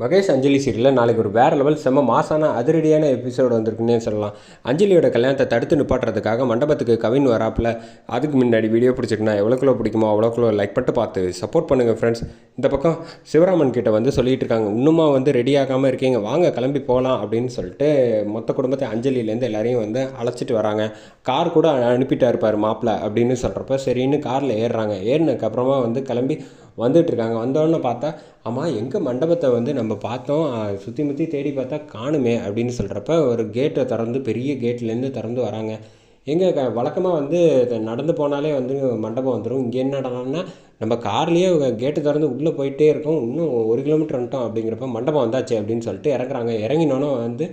மகேஷ் அஞ்சலி சீரியலில் நாளைக்கு ஒரு வேறு லெவல் செம்ம மாசான அதிரடியான எபிசோடு வந்திருக்குன்னே சொல்லலாம். அஞ்சலியோட கல்யாணத்தை தடுத்து நிப்பாட்டுறதுக்காக மண்டபத்துக்கு கவின் வராப்பில். அதுக்கு முன்னாடி வீடியோ பிடிச்சிருக்குன்னா எவ்வளோக்குள்ள பிடிக்குமோ அவ்வளோக்குள்ள லைக் பண்ணிட்டு பார்த்து சப்போர்ட் பண்ணுங்கள் ஃப்ரெண்ட்ஸ் இந்த பக்கம் சிவராமன் கிட்ட வந்து சொல்லிட்டு இருக்காங்க. இன்னுமா வந்து ரெடி ஆகாமல் இருக்கீங்க. வாங்க கிளம்பி போகலாம் அப்படின்னு சொல்லிட்டு மொத்த குடும்பத்தை அஞ்சலியிலேருந்து எல்லாரையும் வந்து அழைச்சிட்டு வராங்க. கார் கூட அனுப்பிட்டா இருப்பார் மாப்பிள்ள அப்படின்னு சொல்கிறப்ப சரின்னு காரில் ஏறுறாங்க. ஏறினதுக்கப்புறமா வந்து கிளம்பி வந்துகிட்ருக்காங்க வந்தோடனே பார்த்தா ஆமாம் எங்கள் மண்டபத்தை வந்து நம்ம பார்த்தோம். சுற்றி முற்றி தேடி பார்த்தா காணுமே அப்படின்னு சொல்கிறப்ப ஒரு கேட்டை திறந்து பெரிய கேட்லேருந்து திறந்து வராங்க. எங்கள் க வழக்கமாக வந்து நடந்து போனாலே வந்து மண்டபம் வந்துடும் இங்கே என்ன நடனம்னா நம்ம கார்லேயே கேட்டு திறந்து உள்ளே போயிட்டே இருக்கோம். இன்னும் ஒரு கிலோமீட்டர் வந்துட்டோம் அப்படிங்கிறப்ப மண்டபம் வந்தாச்சு அப்படின்னு சொல்லிட்டு இறக்குறாங்க இறங்கினோன்னே வந்து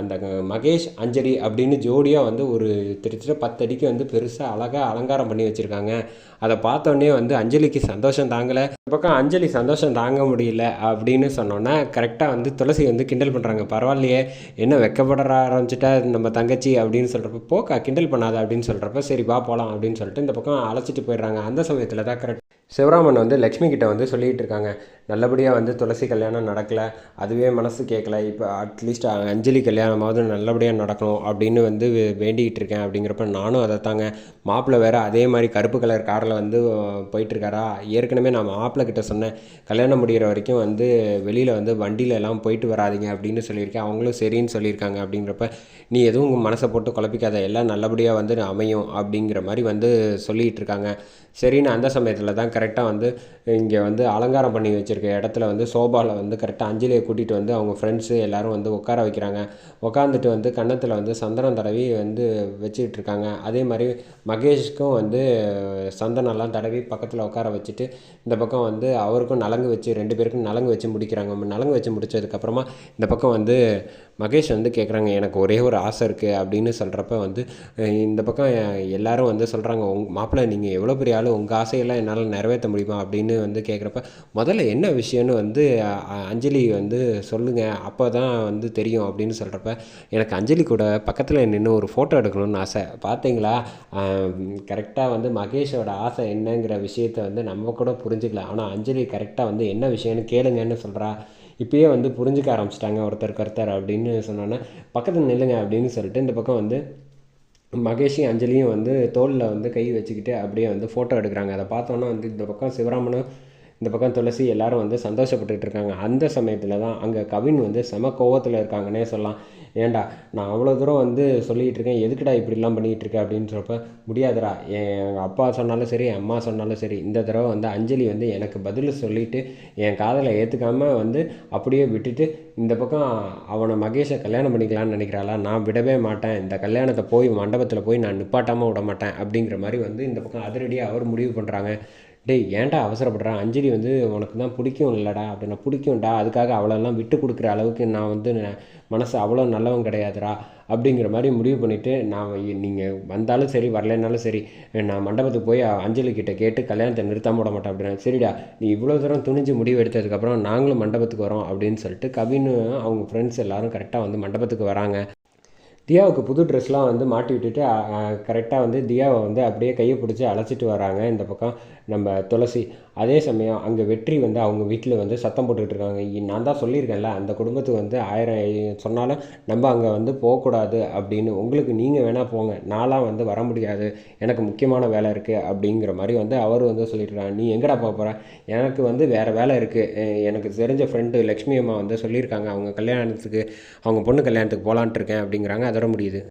அந்த மகேஷ் அஞ்சலி அப்படின்னு ஜோடியாக வந்து ஒரு திருச்சிட்டு பத்து அடிக்கு வந்து பெருசாக அழகாக அலங்காரம் பண்ணி வச்சுருக்காங்க. அதை பார்த்தோன்னே வந்து அஞ்சலிக்கு சந்தோஷம் தாங்கலை. இந்த பக்கம் அஞ்சலி சந்தோஷம் தாங்க முடியல அப்படின்னு சொன்னோன்னா கரெக்டாக வந்து துளசி வந்து கிண்டல் பண்ணுறாங்க பரவாயில்லையே என்ன வெக்கப்பட ஆரம்பிச்சிட்டா நம்ம தங்கச்சி அப்படின்னு சொல்கிறப்ப போக்கா கிண்டல் பண்ணாத அப்படின்னு சொல்கிறப்ப சரி வா போகலாம் அப்படின்னு சொல்லிட்டு இந்த பக்கம் அழைச்சிட்டு போயிடுறாங்க. அந்த சமயத்தில் தான் கரெக்ட் சிவராமன் வந்து லக்ஷ்மி கிட்ட வந்து சொல்லிகிட்டு இருக்காங்க. நல்லபடியாக வந்து துளசி கல்யாணம் நடக்கலை. அதுவே மனசு கேட்கல இப்போ அட்லீஸ்ட் அஞ்சலி கல்யாணமாவது நல்லபடியாக நடக்கணும் அப்படின்னு வந்து வேண்டிக்கிட்டு இருக்கேன் அப்படிங்கிறப்ப நானும் அதை தாங்க மாப்பிள்ளை வேறு அதே மாதிரி கருப்பு கலர் காரில் வந்து போயிட்டுருக்காரா? ஏற்கனவே நான் மாப்பிள்ளை கிட்ட சொன்னேன். கல்யாணம் முடிகிற வரைக்கும் வந்து வெளியில் வந்து வண்டியில எல்லாம் போயிட்டு வராதீங்க அப்படின்னு சொல்லியிருக்கேன். அவங்களும் சரின்னு சொல்லியிருக்காங்க அப்படிங்கிறப்ப நீ எதுவும் உங்கள் மனசை போட்டு குழப்பிக்காத. எல்லாம் நல்லபடியாக வந்து அமையும் அப்படிங்கிற மாதிரி வந்து சொல்லிகிட்டு இருக்காங்க. சரின்னு அந்த சமயத்தில் தான் கரெக்டாக வந்து இங்கே வந்து அலங்காரம் பண்ணி வச்சு வச்சுருக்க இடத்துல வந்து சோபாவில் வந்து கரெக்டாக அஞ்சலியை கூட்டிகிட்டு வந்து அவங்க ஃப்ரெண்ட்ஸு எல்லாரும் வந்து உட்கார வைக்கிறாங்க. உட்காந்துட்டு வந்து கன்னத்தில் வந்து சந்தனம் தடவி வந்து வச்சுக்கிட்டு இருக்காங்க. அதே மாதிரி மகேஷ்க்கும் வந்து சந்தனம்லாம் தடவி பக்கத்தில் உட்கார வச்சுட்டு இந்த பக்கம் வந்து அவருக்கும் நலங்கு வச்சு ரெண்டு பேருக்கும் நலங்கு வச்சு முடிக்கிறாங்க. நலங்கு வச்சு முடிச்சதுக்கப்புறமா இந்த பக்கம் வந்து மகேஷ் வந்து கேட்குறாங்க எனக்கு ஒரே ஒரு ஆசை இருக்குது அப்படின்னு சொல்கிறப்ப வந்து இந்த பக்கம் எல்லாரும் வந்து சொல்கிறாங்க உங் மாப்பிள்ளை நீங்கள் எவ்வளோ பெரிய ஆள் உங்கள் ஆசையெல்லாம் என்னால் நிறைவேற்ற முடியுமா? அப்படின்னு வந்து கேட்குறப்ப முதல்ல என்ன விஷயம்னு வந்து அஞ்சலி வந்து சொல்லுங்கள் அப்போ தான் வந்து தெரியும் அப்படின்னு சொல்கிறப்ப எனக்கு அஞ்சலி கூட பக்கத்தில் நின்று ஒரு ஃபோட்டோ எடுக்கணும்னு ஆசை. பார்த்தீங்களா கரெக்டாக வந்து மகேஷோட ஆசை என்னங்கிற விஷயத்தை வந்து நம்ம கூட புரிஞ்சுக்கலாம். ஆனால் அஞ்சலி கரெக்டாக வந்து என்ன விஷயம்னு கேளுங்கன்னு சொல்கிறா இப்பயே வந்து புரிஞ்சுக்க ஆரம்பிச்சிட்டாங்க. ஒருத்தர் ஒருத்தர் அப்படின்னு சொன்னோன்னே பக்கத்தில் நில்லுங்க அப்படின்னு சொல்லிட்டு இந்த பக்கம் வந்து மகேஷும் அஞ்சலியும் வந்து தோளில் வந்து கை வச்சுக்கிட்டு அப்படியே வந்து ஃபோட்டோ எடுக்கிறாங்க. அதை பார்த்தோன்னா வந்து இந்த பக்கம் சிவராமனும் இந்த பக்கம் துளசி எல்லாரும் வந்து சந்தோஷப்பட்டுட்டு இருக்காங்க அந்த சமயத்தில் தான் அங்கே கவின் வந்து செம கோவத்தில் இருக்காங்கன்னே சொல்லலாம். ஏன்டா நான் அவ்வளோ தூரம் வந்து சொல்லிகிட்டு இருக்கேன். எதுக்குடா இப்படிலாம் பண்ணிகிட்டு இருக்கேன் அப்படின்னு சொல்கிறப்ப முடியாதுடா. என் அப்பா சொன்னாலும் சரி என் அம்மா சொன்னாலும் சரி இந்த தடவை வந்து அஞ்சலி வந்து எனக்கு பதில் சொல்லிட்டு என் காதலை ஏற்றுக்காம வந்து அப்படியே விட்டுட்டு இந்த பக்கம் அவனை மகேஷை கல்யாணம் பண்ணிக்கலான்னு நினைக்கிறாளா? நான் விடவே மாட்டேன். இந்த கல்யாணத்தை போய் மண்டபத்தில் போய் நான் நிப்பாட்டாமல் விட மாட்டேன். அப்படிங்கிற மாதிரி வந்து இந்த பக்கம் அதிரடியாக அவர் முடிவு பண்ணுறாங்க டேய் ஏன்டா அவசரப்படுறான் அஞ்சலி வந்து உனக்கு தான் பிடிக்கும் இல்லைடா அப்படின்னா பிடிக்கும்டா அதுக்காக அவளெல்லாம் விட்டு கொடுக்குற அளவுக்கு நான் வந்து மனசு அவ்வளோ நல்லவன் கிடையாதுடா அப்படிங்கிற மாதிரி முடிவு பண்ணிவிட்டு நான் நீங்கள் வந்தாலும் சரி வரலைன்னாலும் சரி நான் மண்டபத்துக்கு போய் அஞ்சலி கிட்டே கேட்டு கல்யாணத்தை நிறுத்தாம விட மாட்டேன் அப்படின்னா சரிடா நீ இவ்வளோ தூரம் துணிஞ்சு முடிவு எடுத்ததுக்கப்புறம் நாங்களும் மண்டபத்துக்கு வரோம் அப்படின்னு சொல்லிட்டு கவின் அவங்க ஃப்ரெண்ட்ஸ் எல்லோரும் கரெக்டாக வந்து மண்டபத்துக்கு வராங்க. தியாவுக்கு புது ட்ரெஸ்லாம் வந்து மாட்டி விட்டுட்டு கரெக்டாக வந்து தியாவை வந்து அப்படியே கையை பிடிச்சி அழைச்சிட்டு வராங்க இந்த பக்கம் நம்ம துளசி. அதே சமயம் அங்கே வெற்றி வந்து அவங்க வீட்டில் வந்து சத்தம் போட்டுக்கிட்டு இருக்காங்க. நான் தான் சொல்லியிருக்கேன்ல அந்த குடும்பத்துக்கு வந்து ஆயிரம் சொன்னாலும் நம்ம அங்கே வந்து போகக்கூடாது அப்படின்னு. உங்களுக்கு நீங்கள் வேணால் போங்க நான்லாம் வந்து வர முடியாது. எனக்கு முக்கியமான வேலை இருக்குது அப்படிங்கிற மாதிரி வந்து அவர் வந்து சொல்லிட்டு இருக்காங்க நீ எங்கடா போக போகிற எனக்கு வந்து வேறு வேலை இருக்குது எனக்கு தெரிஞ்ச ஃப்ரெண்டு லக்ஷ்மி அம்மா வந்து சொல்லியிருக்காங்க. அவங்க கல்யாணத்துக்கு அவங்க பொண்ணு கல்யாணத்துக்கு போகலான்ட்டு இருக்கேன் அப்படிங்கிறாங்க. அதோட முடியுது